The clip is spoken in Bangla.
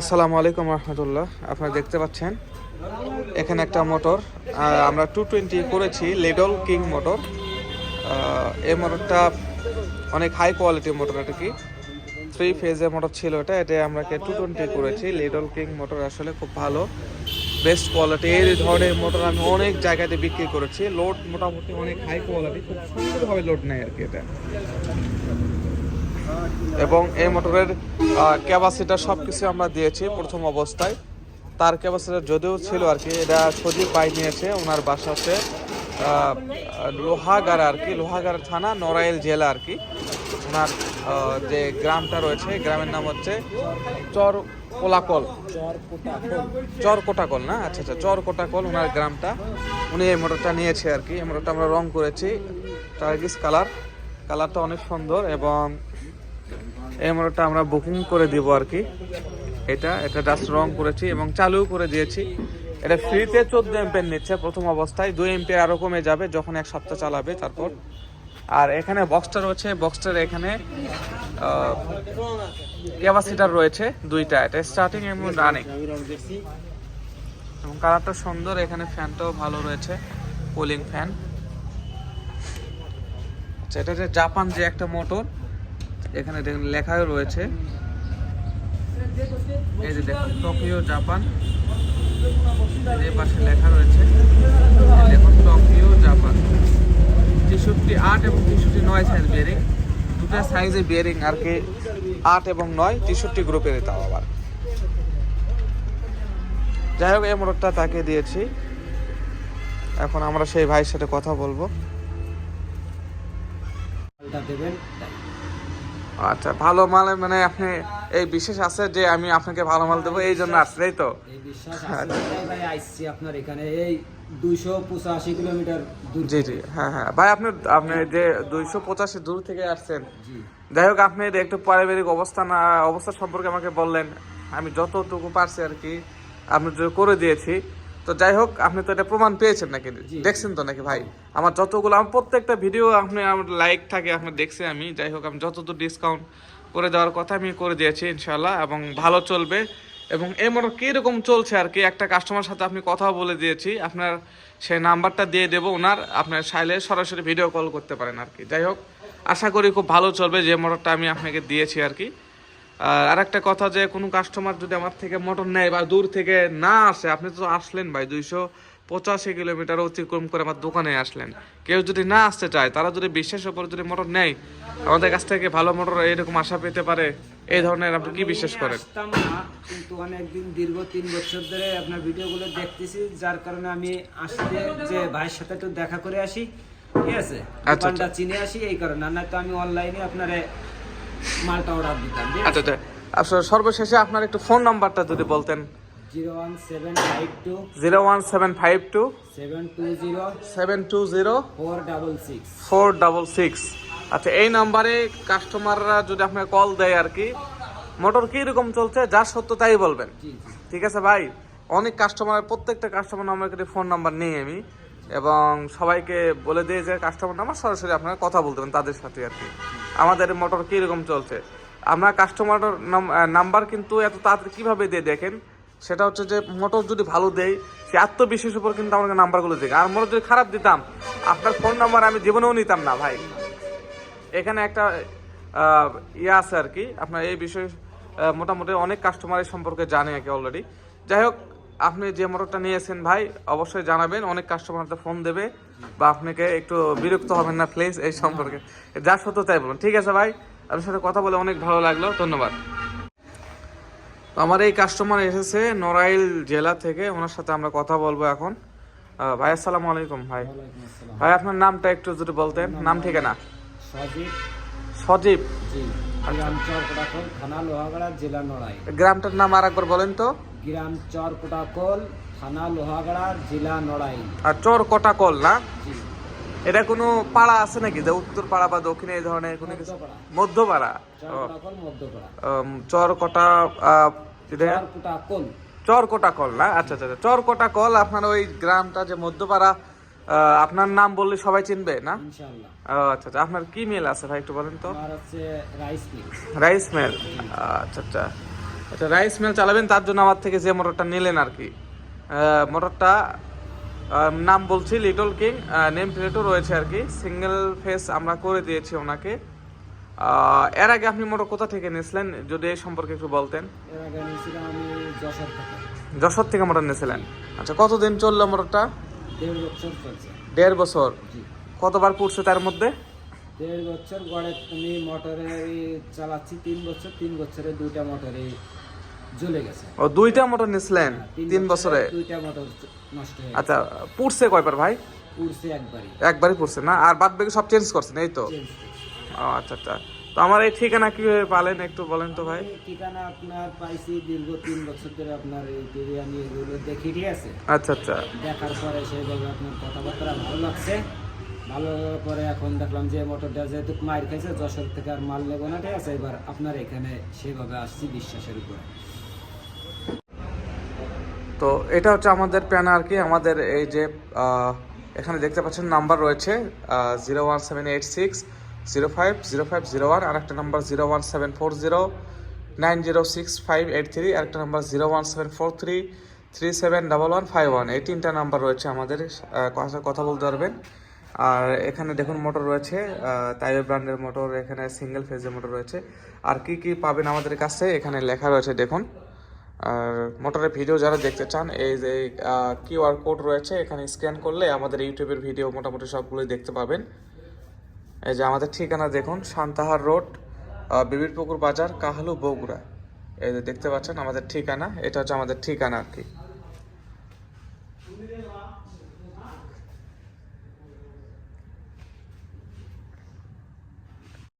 আসসালামু আলাইকুম রহমতুল্লাহ। আপনারা দেখতে পাচ্ছেন, এখানে একটা মোটর আমরা টু টোয়েন্টি করেছি লেডল কিং মোটর। এই মোটরটা অনেক হাই কোয়ালিটির মোটর, এটা কি? থ্রি ফেজের মোটর ছিল এটা এটা আমরা টু টোয়েন্টি করেছি। লেডল কিং মোটর আসলে খুব ভালো বেস্ট কোয়ালিটি এই ধরনের মোটর আমি অনেক জায়গাতে বিক্রি করেছি। লোড মোটামুটি অনেক হাই কোয়ালিটি খুব সুন্দরভাবে লোড নেয় আর কি এটা। এবং এই মোটরের ক্যাপাসিটার সব কিছু আমরা দিয়েছি প্রথম অবস্থায়। তার ক্যাপাসিটার যদিও ছিল আর কি এটা সজীব পাই নিয়েছে ওনার বাসা হচ্ছে আহ, লোহাগাড়া আর কি লোহাগাড়া থানা নড়াইল জেলা আর কি। ওনার যে গ্রামটা রয়েছে গ্রামের নাম হচ্ছে চর কোলাকল চর কোটাকল না? আচ্ছা আচ্ছা চর কোটাকল ওনার গ্রামটা। উনি এই মোটরটা নিয়েছে আর কি। এই মোটরটা আমরা রং করেছি টার্গিস কালার। কালারটা অনেক সুন্দর এবং এই মোটরটা আমরা বুকিং করে দিব আর কি। এটা এটা জাস্ট রং করেছি এবং চালু করে দিয়েছি। এটা ফ্রিতে চোদ্দ এমপিয়ার নিচ্ছে প্রথম অবস্থায়। দুই এমপিয়ার আরও কমে যাবে যখন এক সপ্তাহ চালাবে তারপর। আর এখানে বক্সটা রয়েছে। বক্সটার এখানে ক্যাপাসিটার রয়েছে দুইটা। এটা স্টার্টিং এবং রানিং এবং কালারটা সুন্দর। এখানে ফ্যানটাও ভালো রয়েছে। কুলিং ফ্যান আচ্ছা এটা যে জাপান যে একটা মোটর এখানে দেখুন লেখাও রয়েছে। এই যে দেখুন, টোকিও, জাপান। এই পাশে লেখা রয়েছে। দেখুন, টোকিও, জাপান। তেষট্টি আট এবং তেষট্টি নয় সাইজ বিয়ারিং দুটা সাইজে বিয়ারিং আর কি, আট এবং নয়, তেষট্টি গ্রুপের তাও আবার। যাই হোক, এই মোটরটা তাকে দিয়েছি। এখন আমরা সেই ভাইয়ের সাথে কথা বলব। আচ্ছা ভালো মাল মানে আপনি এই বিশেষ আছে যে আমি আপনাকে ভালো মাল দেবো? এই জন্য আসছে তাই তো? এই বিশ্বাস আছে ভাই আইসছি আপনার এখানে। এই দুইশো পঁচাশি কিলোমিটার দূর জি জি হ্যাঁ হ্যাঁ। ভাই আপনি আপনি যে দুইশো পঁচাশি দূর থেকে আসছেন জি। যাই হোক আপনি একটু পারিবারিক অবস্থা সম্পর্কে আমাকে বললেন। আমি যতটুকু পারছি আর কি আপনি করে দিয়েছি। তো যাই হোক আপনি তো এটা প্রমাণ পেয়েছেন নাকি? দেখছেন তো নাকি ভাই? আমার যতগুলো আমার প্রত্যেকটা ভিডিও আপনি আমার লাইক থাকে আপনি দেখছি আমি। যাই হোক আমি যতদূর ডিসকাউন্ট করে দেওয়ার কথা আমি করে দিয়েছি ইনশাল্লাহ এবং ভালো চলবে। এবং এই মোটর কীরকম চলছে আর কি একটা কাস্টমার সাথে আপনি কথা বলে দিয়েছি। আপনার সেই নাম্বারটা দিয়ে দেবো ওনার আপনার সাইলে সরাসরি ভিডিও কল করতে পারেন আর কি। যাই হোক আশা করি খুব ভালো চলবে যে মোটরটা আমি আপনাকে দিয়েছি আর কি। আর একটা কথা যে কোনো কাস্টমার যদি আমার থেকে মোটর নেয় বা দূর থেকে না আসে আপনি তো আসলেন ভাই দুইশো পঁচাশি কিলোমিটার অতিক্রম করে আমার দোকানে আসলেন। কেউ যদি না আসতে চায় তারা যদি বিশ্বাসের উপরে যদি মোটর নেয় আমাদের কাছ থেকে ভালো মোটর এরকম আশা পেতে পারে এই ধরনের আপনি কি বিশ্বাস করেন? কিন্তু অনেকদিন দীর্ঘ তিন বছর ধরে আপনার ভিডিওগুলো দেখতেছি যার কারণে আমি আসতে যে ভাইয়ের সাথে একটু দেখা করে আসি ঠিক আছে? আচ্ছা। চিনে আসি এই কারণে। আর নয়তো আমি অনলাইনে আপনারে মালটা অর্ডার দিতাম আচ্ছা আচ্ছা। আসলে সর্বশেষে আপনার একটু ফোন নাম্বারটা যদি বলতেন। Zero one seven five two zero one seven five two seven two zero seven two zero four double six. Four double six. আচ্ছা এই নাম্বারে কাস্টমাররা যদি আপনাকে কল দেয় আর কি মোটর কি রকম চলছে যা সত্য তাই বলবেন। ঠিক আছে ভাই? অনেক কাস্টমার প্রত্যেকটা কাস্টমার নাম্বার কেটে ফোন নাম্বার নিই আমি। এবং সবাইকে বলে দিয়ে যে কাস্টমার নাম্বার সরাসরি আপনারা কথা বলতে পারেন তাদের সাথে আর কি। আমাদের মোটর কীরকম চলছে? আমরা কাস্টমার নাম্বার কিন্তু এত তাড়াতাড়ি কীভাবে দিয়ে দেখেন? সেটা হচ্ছে যে মোটর যদি ভালো দেয় সে আত্মবিশ্বাসের উপর কিন্তু আমাকে নাম্বারগুলো দিই আর মোটর যদি খারাপ দিতাম, আপনার ফোন নাম্বার আমি জীবনেও নিতাম না ভাই। এখানে একটা ইয়ে আছে আর কি। আপনার এই বিষয়ে মোটামুটি অনেক কাস্টমার এই সম্পর্কে জানে আর কি অলরেডি যাই হোক আপনি যে মোটরটা নিয়েছেন ভাই অবশ্যই জানাবেন। অনেক কাস্টমার ফোন দেবে বা আপনাকে একটু বিরক্ত হবেন না প্লিজ এই সম্পর্কে। যা সত্য তাই বলুন। ঠিক আছে ভাই আপনার সাথে কথা বলে অনেক ভালো লাগল। ধন্যবাদ। আমার এই কাস্টমার এসেছে নড়াইল জেলা থেকে। ওনার সাথে আমরা কথা বলব এখন। ভাই আসসালামু আলাইকুম ভাই। ভাই আপনার নামটা একটু যদি বলতেন। নাম ঠিকানা? সজীব। সজীব? নড়াই গ্রামটার নাম আর একবার বলেন তো। গ্রাম চরকোটাকল থানা লোহাগড়া জেলা নড়াই আর চর কটাকল না? এটা কোনো পাড়া আছে নাকি? যে উত্তর পাড়া বা দক্ষিণে এই ধরনের কোনো কিছু? মধ্যপাড়া। চর কটা চর কটাকল না? আচ্ছা আচ্ছা আচ্ছা। চর কটাকল আপনার ওই গ্রামটা যে মধ্যপাড়া আপনার নাম বললে সবাই চিনবে না? আচ্ছা আচ্ছা। আপনার কি মেল আছে ভাই একটু বলেন তো? Rice mill. আচ্ছা আচ্ছা। আচ্ছা রাইস মিল চালাবেন তার জন্য আমার থেকে যে মোটরটা নিলেন আর কি। মোটরটা নাম বলছি লিটল কিং নেম প্লেটও রয়েছে আর কি। সিঙ্গেল ফেস আমরা করে দিয়েছি ওনাকে। এর আগে আপনি মোটর কোথা থেকে নিয়েছিলেন? যদি এই সম্পর্কে একটু বলতেন। যশোর থেকে। মোটর নিয়েছিলেন। আচ্ছা কতদিন চলল মোটরটা? দেড় বছর দেড় বছর। কতবার পড়ছে তার মধ্যে? দেড় বছর গড়ে আমি মোটরে চালাচ্ছি তিন বছর তিন বছরে দুইটা মোটরে জ্বলে গেছে। ও দুইটা মোটর নিয়েছিলেন হ্যাঁ, তিন বছরে দুইটা মোটর নষ্ট হয়ে আচ্ছা পুড়ছে কয়বার ভাই? উড়ছে একবারই। একবারই পুড়ছে না? আর বাদ বাকি সব চেঞ্জ করছেন এই তো? ও আচ্ছা আচ্ছা। তো আমার এই ঠিকানা কীভাবে পালেন একটু বলেন তো ভাই? ঠিকানা আপনার পাইছি দীর্ঘ তিন বছর ধরে আপনার এই বিরিয়ানি এগুলো দেখি ঠিক আছে আচ্ছা আচ্ছা। দেখার পরে সেইভাবে আপনার কথাবার্তা ভালো লাগছে। ভালো পরে এখন দেখলাম যে মোটরটা যেহেতু মায়ের খাইছে, যশোর থেকে আর মাল নেব না, ঠিক আছে? এবার আপনার এখানে সেভাবে আসছি বিশ্বাসের উপরে। তো এটা হচ্ছে আমাদের প্যান আর কি, আমাদের এই যে এখানে দেখতে পাচ্ছেন নাম্বার রয়েছে zero one seven eight six zero five zero five zero one আর একটা number zero one seven four zero nine zero six five eight three আর একটা number zero one seven four three three seven double one five one. এই তিনটা নাম্বার রয়েছে আমাদের কথা বলতে পারবেন। আর এখানে দেখুন মোটর রয়েছে তাইবে ব্র্যান্ডের মোটর এখানে সিঙ্গেল ফেজের মোটর রয়েছে। আর কি কি পাবেন আমাদের কাছে, এখানে লেখা রয়েছে দেখুন। আর মোটরের ভিডিও যারা দেখতে চান, এই যে কিউআর কোড রয়েছে, এখানে স্ক্যান করলে আমাদের ইউটিউবের ভিডিও মোটামুটি সবগুলোই দেখতে পাবেন। এই যে আমাদের ঠিকানা দেখুন, সান্তাহার রোড বিবিরপুকুর বাজার, কাহালু বগুড়া। এই যে দেখতে পাচ্ছেন আমাদের ঠিকানা, এটা হচ্ছে আমাদের ঠিকানা আর কি।